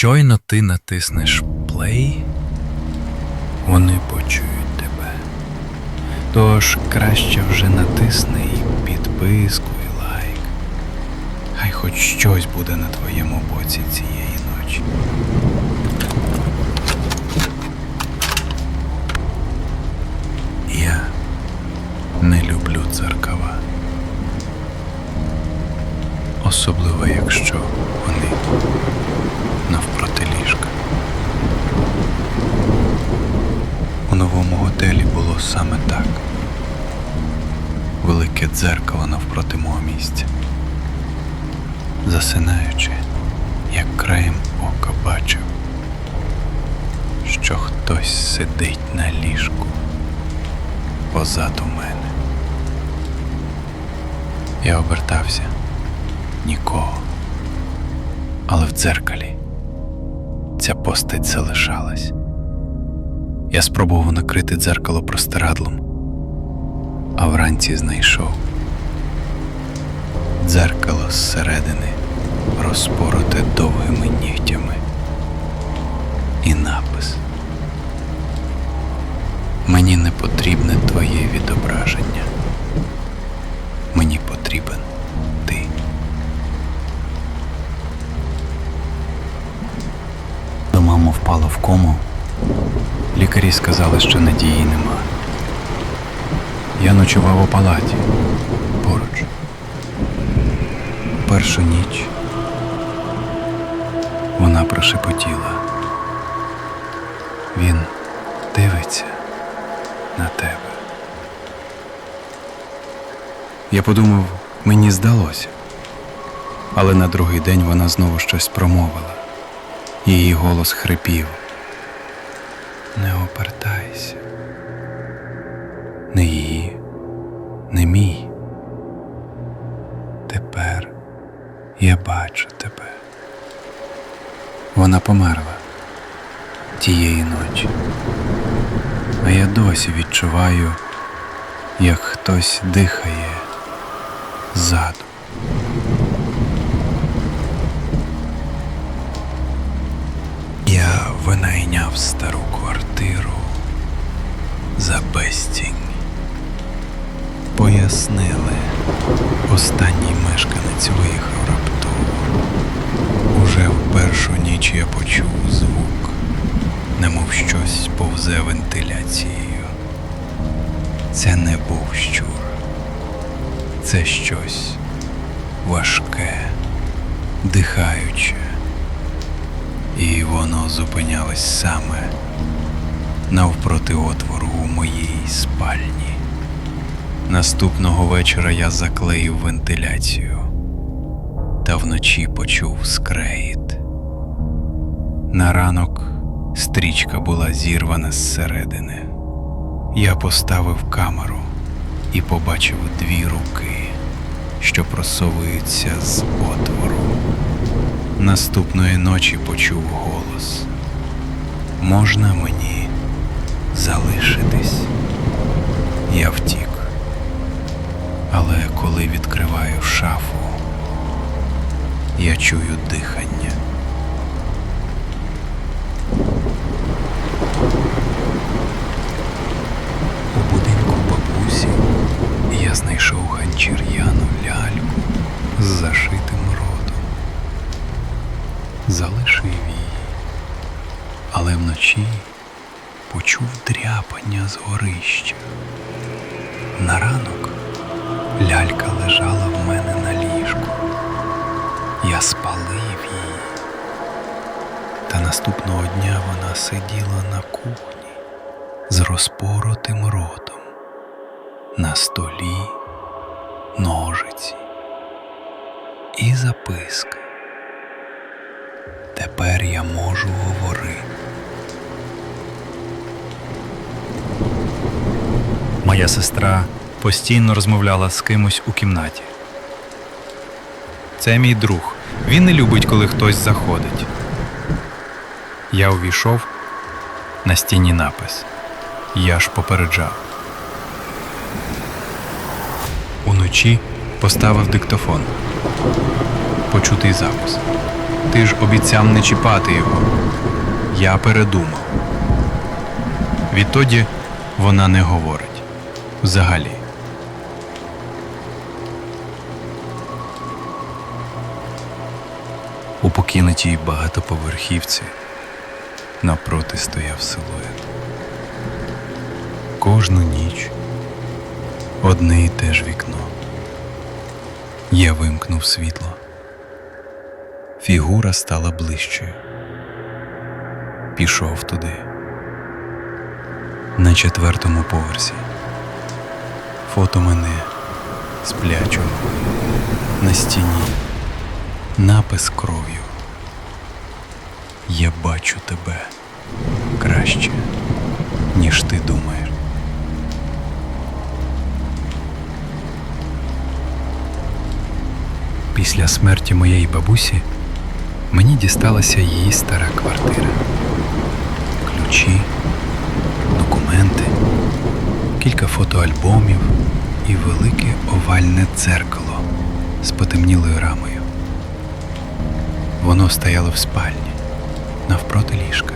Щойно ти натиснеш плей, вони почують тебе. Тож краще вже натисни і підписку і лайк. Хай хоч щось буде на твоєму боці цієї ночі. Я не люблю дзеркала. Особливо, якщо вони навпроти ліжка. У новому готелі було саме так. Велике дзеркало навпроти мого місця. Засинаючи, як краєм ока бачив, що хтось сидить на ліжку позаду мене. Я обертався нікого. Але в дзеркалі ця постать залишалась. Я спробував накрити дзеркало простирадлом, а вранці знайшов дзеркало зсередини, розпороте довгими нігтями, і напис. Мені не потрібне твоє відображення. Мені потрібен ти. До мама впала в кому. Що надії нема. Я ночував у палаті поруч. Першу ніч вона прошепотіла. Він дивиться на тебе. Я подумав, мені здалося. Але на другий день вона знову щось промовила. Її голос хрипів. Не обертайся. Не її, не мій. Тепер я бачу тебе. Вона померла тієї ночі. А я досі відчуваю, як хтось дихає ззаду. Я винайняв стару квартиру за безцінь. Пояснили, останній мешканець виїхав раптово. Уже в першу ніч я почув звук, немов щось повзе вентиляцією. Це не був щур, це щось важке, дихаюче і воно зупинялось саме навпроти отвору у моїй спальні. Наступного вечора я заклеїв вентиляцію та вночі почув скрегіт. На ранок стрічка була зірвана зсередини. Я поставив камеру і побачив дві руки, що просовуються з отвору. Наступної ночі почув голос. Можна мені залишитись? Я втік. Але коли відкриваю шафу, я чую дихання. У будинку бабусі я знайшов ганчір'яну ляльку з зашитим ротом залишив її, але вночі почув дряпання з горища. На ранок лялька лежала в мене на ліжку. Я спалив її. Та наступного дня вона сиділа на кухні з розпоротим ротом. На столі ножиці і записка. Тепер я можу говорити. Моя сестра постійно розмовляла з кимось у кімнаті. Це мій друг. Він не любить, коли хтось заходить. Я увійшов на стіні напис. Я ж попереджав. Уночі поставив диктофон. Почутий запис. Ти ж обіцяв не чіпати його. Я передумав. Відтоді вона не говорить. Взагалі. У покинутій багатоповерхівці напроти стояв силует. Кожну ніч одне і те ж вікно. Я вимкнув світло. Фігура стала ближчою. Пішов туди. На четвертому поверсі. Фото мене сплячого на стіні. Напис кров'ю. Я бачу тебе краще, ніж ти думаєш. Після смерті моєї бабусі мені дісталася її стара квартира. Ключі, документи, кілька фотоальбомів і велике овальне дзеркало з потемнілою рамою. Воно стояло в спальні навпроти ліжка.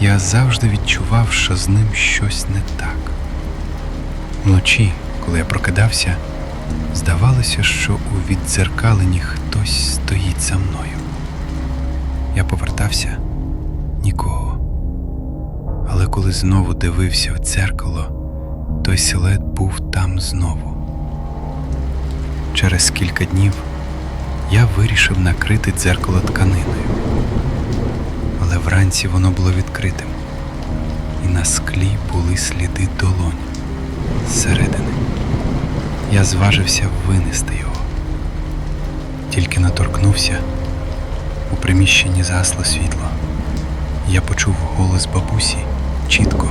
Я завжди відчував, що з ним щось не так. Вночі, коли я прокидався, здавалося, що у віддзеркаленні хтось стоїть за мною. Я повертався нікого. Коли знову дивився в дзеркало, той силует був там знову. Через кілька днів я вирішив накрити дзеркало тканиною. Але вранці воно було відкритим, і на склі були сліди долонь зсередини. Я зважився винести його. Тільки наторкнувся, у приміщенні загасло світло. Я почув голос бабусі чітко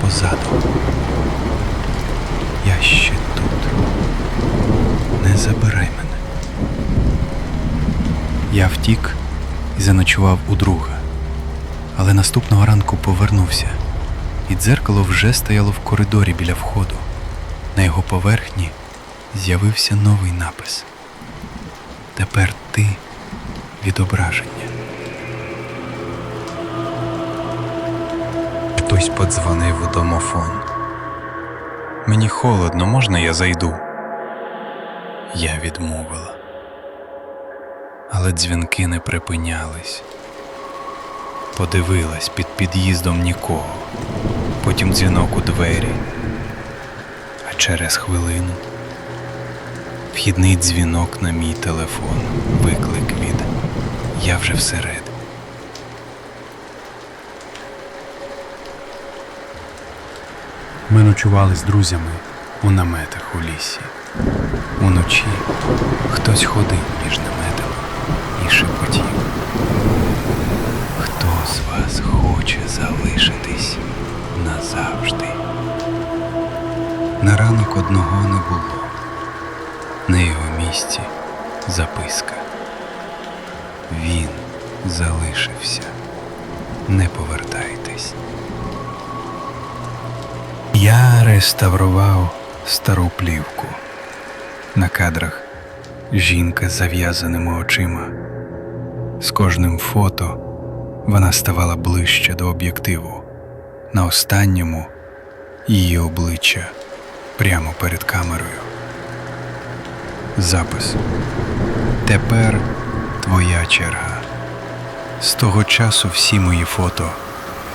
позаду. Я ще тут. Не забирай мене. Я втік і заночував у друга, але наступного ранку повернувся, і дзеркало вже стояло в коридорі біля входу. На його поверхні з'явився новий напис. Тепер ти відображення. Хтось подзвонив у домофон. Мені холодно, можна я зайду? Я відмовила. Але дзвінки не припинялись. Подивилась під під'їздом нікого, потім дзвінок у двері. А через хвилину вхідний дзвінок на мій телефон, виклик від Я вже всередині. Ми ночували з друзями у наметах у лісі. Уночі хтось ходив між наметами і шепотів. Хто з вас хоче залишитись назавжди? На ранок одного не було. На його місці записка. Він залишився. Не повертайтесь. Я реставрував стару плівку. На кадрах жінка з зав'язаними очима. З кожним фото вона ставала ближче до об'єктиву. На останньому її обличчя прямо перед камерою. Запис. Тепер твоя черга. З того часу всі мої фото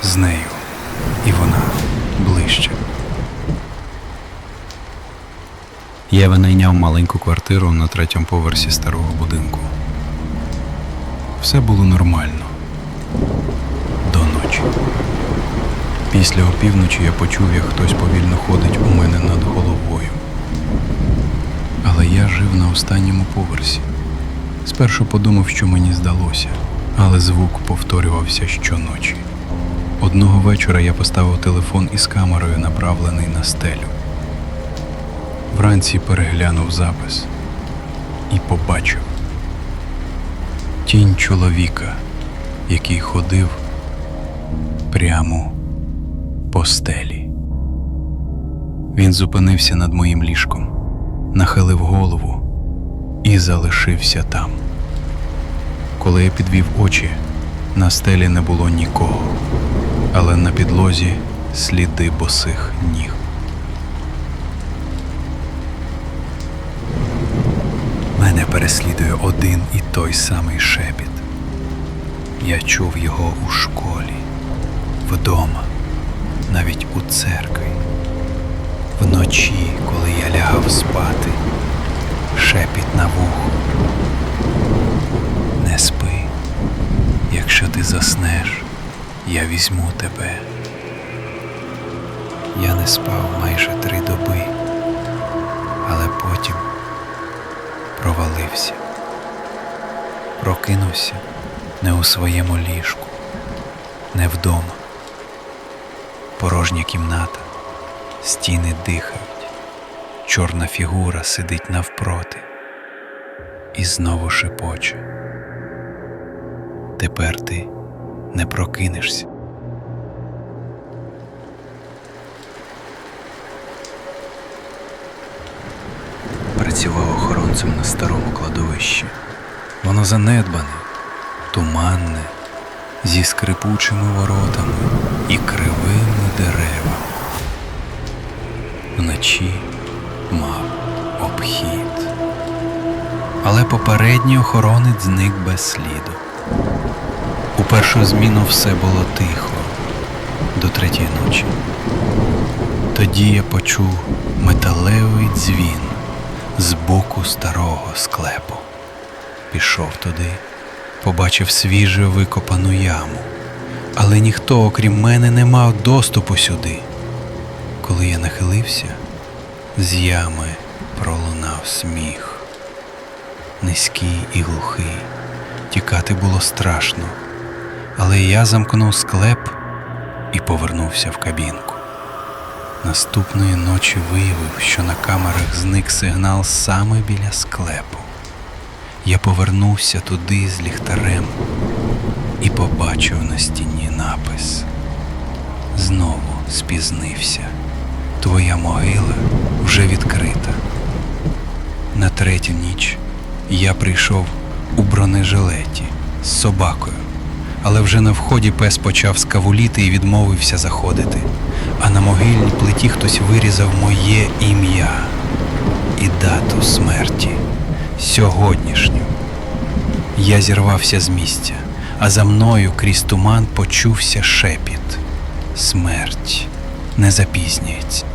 з нею, і вона ближче. Я винайняв маленьку квартиру на третьому поверсі старого будинку. Все було нормально. До ночі. Після опівночі я почув, як хтось повільно ходить у мене над головою. Але я жив на останньому поверсі. Спершу подумав, що мені здалося, але звук повторювався щоночі. Одного вечора я поставив телефон із камерою, направлений на стелю. Вранці переглянув запис і побачив тінь чоловіка, який ходив прямо по стелі. Він зупинився над моїм ліжком, нахилив голову і залишився там. Коли я підвів очі, на стелі не було нікого, але на підлозі сліди босих ніг. Мене переслідує один і той самий шепіт. Я чув його у школі, вдома, навіть у церкві. Вночі, коли я лягав спати, шепіт на вухо. Не спи, якщо ти заснеш, я візьму тебе. Я не спав майже три доби, але потім провалився. Прокинувся не у своєму ліжку, не вдома. Порожня кімната, стіни дихають, чорна фігура сидить навпроти і знову шепоче. Тепер ти не прокинешся. Працював охоронцем на старому кладовищі. Воно занедбане, туманне, зі скрипучими воротами і кривими деревами. Вночі мав обхід. Але попередній охоронець зник без сліду. Першу зміну все було тихо до третьої ночі. Тоді я почув металевий дзвін з боку старого склепу. Пішов туди, побачив свіжо викопану яму, але ніхто, окрім мене, не мав доступу сюди. Коли я нахилився, з ями пролунав сміх. Низький і глухий, тікати було страшно, але я замкнув склеп і повернувся в кабінку. Наступної ночі виявив, що на камерах зник сигнал саме біля склепу. Я повернувся туди з ліхтарем і побачив на стіні напис. Знову спізнився. Твоя могила вже відкрита. На третю ніч я прийшов у бронежилеті з собакою, але вже на вході пес почав скавуліти і відмовився заходити. А на могильній плиті хтось вирізав моє ім'я і дату смерті сьогоднішню. Я зірвався з місця, а за мною крізь туман почувся шепіт. Смерть не запізнюється.